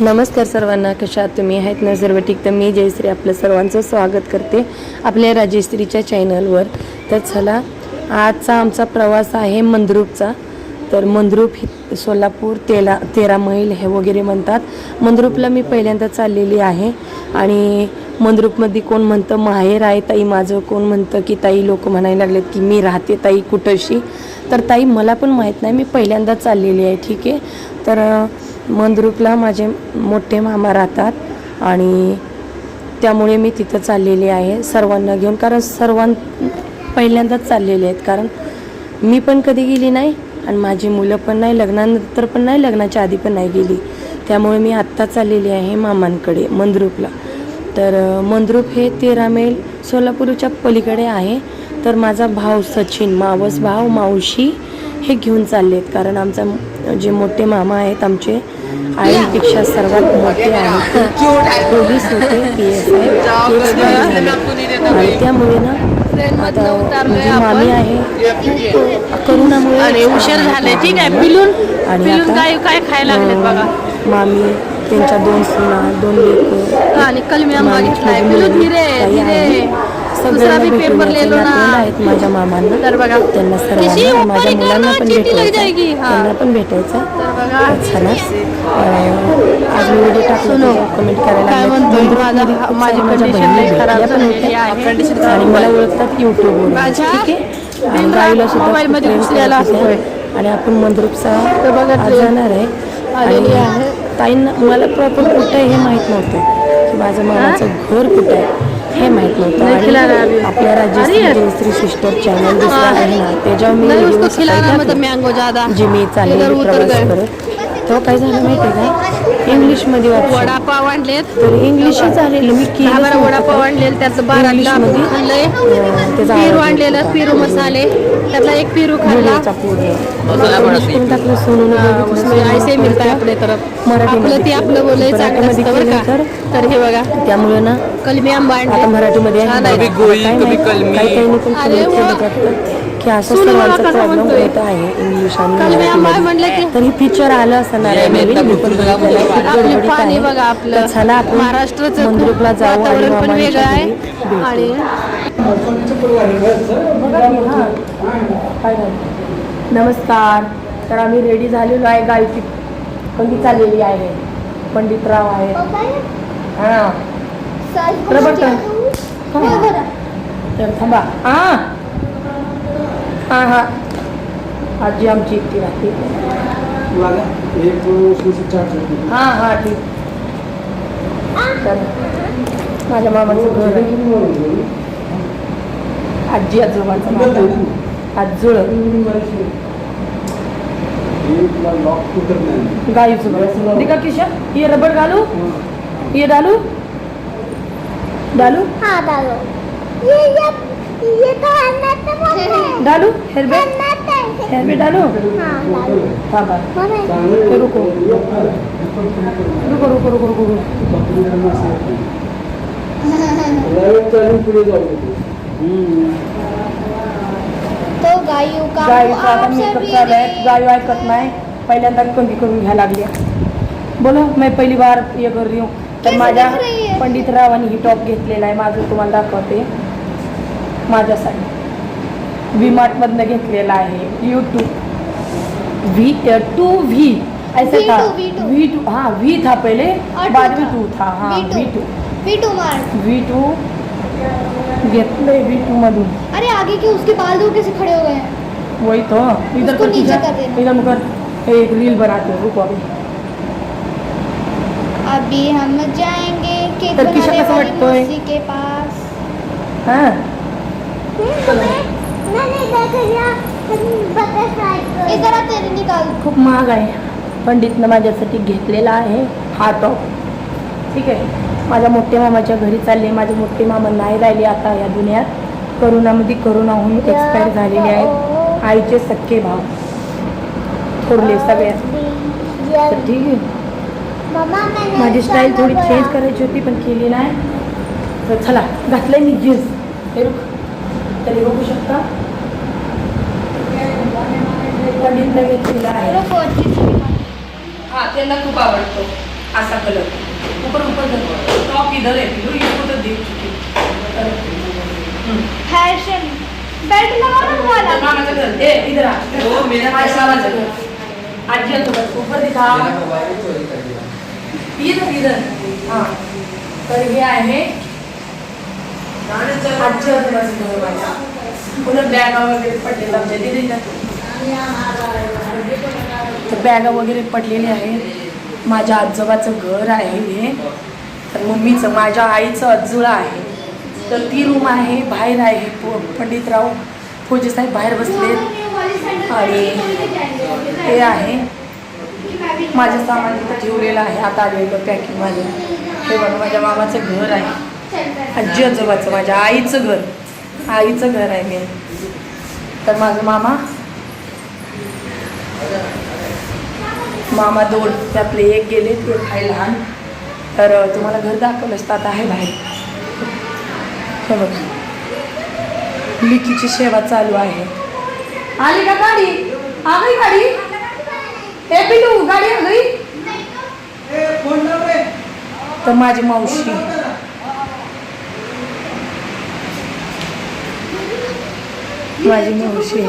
नमस्कार सर्वांना कशा तुम्ही? आहेत ना सर्व ठीक? तर मी जयश्री आपलं सर्वांचं स्वागत करते आपल्या राजश्रीच्या चॅनलवर तर चला आजचा आमचा प्रवास आहे मंद्रुपचा. तर मंद्रूप ही सोलापूर तेला तेरा मैल हे वगैरे म्हणतात. मंद्रुपला मी पहिल्यांदा चाललेली आहे. आणि मंद्रुपमध्ये कोण म्हणतं माहेर आहे ताई माझं. कोण म्हणतं की ताई लोक म्हणायला लागलेत की मी राहते ताई कुठंशी? तर ताई मला पण माहीत नाही. मी पहिल्यांदा चाललेली आहे ठीक आहे? तर मंद्रुपला माझे मोठे मामा राहतात आणि त्यामुळे मी तिथं चाललेली आहे सर्वांना घेऊन कारण सर्वां पहिल्यांदाच चाललेले आहेत कारण मी पण कधी गेली नाही आणि माझी मुलं पण नाही लग्नानंतर पण नाही लग्नाच्या आधी पण नाही गेली. त्यामुळे मी आत्ता चाललेली आहे मामांकडे मंद्रुपला. तर अ, मंद्रुप हे तेरा मेल सोलापूरच्या पलीकडे आहे. तर माझा भाऊ सचिन मावस भाव मावशी हे घेऊन चालले आहेत कारण आमचा जे मोठे मामा आहेत आमचे आईपेक्षा सर्वात मोठे आहेत. पोलीस होते पी एस आय आणि त्यामुळे ना आता मामी आहे करोनामुळे उशीर झाले. ठीक आहे पिलून आणि काय काय खायला लागलेत बघा. मामी त्यांच्या दोन सुना दोन लेकरं. आणि कलमी दुसरा बी पेपर लिहिलो ना. आहेत माझ्या मामांना. तर बघा त्यांना सर्वांना माझ्या मुलांना पण भेटायचं. हा. त्यांना पण भेटायचं. छान आज मी व्हिडिओ टाकला कमेंट करायला साऱ्या माझ्या कंडिशन बहिणी लई खराब भेटल्या पण झालेली होत्या. आहे. आणि मला ओळखतात युट्यूबवर माझ्या ठीक आहे? गाईला सुद्धा. आणि आपण मंद्रुपचा जाणार आहे. आलेली आहे. ताईंना मला प्रॉपर कुठं आहे हे माहीत नव्हतं. की माझं मामाचं घर कुठं आहे? हे माहीत नव्हतं. आपल्या अरे. जयश्री सिस्टर चॅनल दुसरा हाँ. आहे ना त्याच्यावर मी नहीं व्हिडिओ उसको खिलाना मतलब मैंगो ज्यादा जे मी इधर चाललेली उतर प्रवास करत तेव्हा काय झालं माहिती आहे का इंग्लिशमध्ये वडापाव आणलेत. तर इंग्लिशच झालेलं मी केलं बारा वडापाव आणलेले त्यातलं बारा इंग्लिशमध्ये? त्याचा पिरू आणलेलं. पिरू मसाले. त्यातला एक पिरू खाल्ला. टाकलं सोनून ऐसे मिळतं आपले तरफ मराठीमध्ये आपलं ते आपलं बोलायचं चांगलं का. तर हे बघा. त्यामुळे ना कलमी आंबा आणले मराठीमध्ये काही काही की असं सर्वांचा प्रॉब्लेम. होत आहे इंग्लिश आणि तर फीचर आलं असणार आहे चला आपण महाराष्ट्राचं मंद्रुपला जाऊ आणि? नमस्कार. तर आम्ही रेडी झालेलो आहे गायची पंडित चाललेली आहे. पंडितराव आहे हा. तर थांबा. हा. हा हा. आजी आमची एकटी राहते. एक चार हा हा ठीक. तर माझ्या मामाचं घर आहे. आजी आजोबाचं माझं आजोळ है गाईचं दिका किशन ये रबड़ घालू. ये डालू. डालू. हाँ डालो. ये ये ये तो अन्नत है डालू हेरबे अन्नत है। हेरबे डालू। हाँ डालो। हा बा मम्मी। हे रुको। रुको रुको रुको रुको रुको। लाइट चालू पुढे जाऊ तो गायों का गाईचा आता आपसे मेकअप भी चालू आहे गाय ऐकत नाही पहिल्यांदा कंगी करून घ्यायला लागली बोलो मैं पहिली बार ये कर रही हूँ। तर कैसे माझ्या दिख रही है? पंडितरावांनी ही टॉप घेतलेला आहे माझं तुम्हाला दाखवते माझ्यासाठी. व्ही मार्टमधनं घेतलेला आहे. यूट्यूब व्ही टू व्ही ऐसा V2, था वी टू हाँ वी था पहले. बाद में टू था हाँ वी टू वी टू मार व्ही टू घेतलंय व्ही टू मधून. अरे आगे के उसके बाल दो कैसे खड़े हो गए हैं? वही तो. इधर कर नीचे कर। इधर मुकर. एक रील बनाते हो रुको अभी. अभी हम जाएँगे केक बनाने वाली मौसी के पास। हाँ? खूप महाग आहे. पंडितनं माझ्यासाठी घेतलेला आहे हा टॉप. ठीक आहे. माझ्या मोठ्या मामाच्या घरी चालले. माझे मोठे मामा नाही राहिले आता या दुनियात. करोनामध्ये करोना होऊन एक्सपायर झालेले आहेत. आईचे सख्खे भाव थोरले सगळ्यात तर ठीक आहे. माझी स्टाईल थोडी चेंज करायची होती पण केली नाही. तर चला घातलंय मी जीन्स हे तरी बघू शकता. पंडितनं घेतलेला आहे. हा त्यांना खूप आवडतो ऐसा कलर. ऊपर ऊपर कर टॉप इधर है पिलू चुकी. हम्म. फॅशन बेल्ट लगा ना वाला मामाचं घर. ए इधर आ. हो, मेरा घर. आजी ऊपर दिखा इधर इधर. हां. तर हे आहे आजी आजोबाचं माझ्या पुन्हा बॅगा वगैरे पडलेल्या आमच्या दिदीच्या तर बॅगा वगैरे पडलेले आहेत. माझ्या आजोबाचं घर आहे हे. तर मम्मीचं माझ्या आईचं अजुळा आहे. तर ती रूम आहे बाहेर आहे. प पंडितराव पूजेसाहेब बाहेर बसले. आणि हे आहे. माझं सामान तिथं ठेवलेलं आहे. आता आलेलं पॅकिंग माझं हे बघा माझ्या मामाचं घर आहे. आजी आजोबाचं माझ्या आईचं घर. आईचं घर आहे मेन. तर माझं मामा मामा दोन. त्यातले एक गेले ते आहे लहान. तर तुम्हाला घर दाखवलं असतं आता आहे बाहेर. बघा. लिकीची सेवा चालू आहे. आली का गाडी? आ गई गाडी हे पिलू गाडी आ गई तर माझी मावशी. माझी मावशी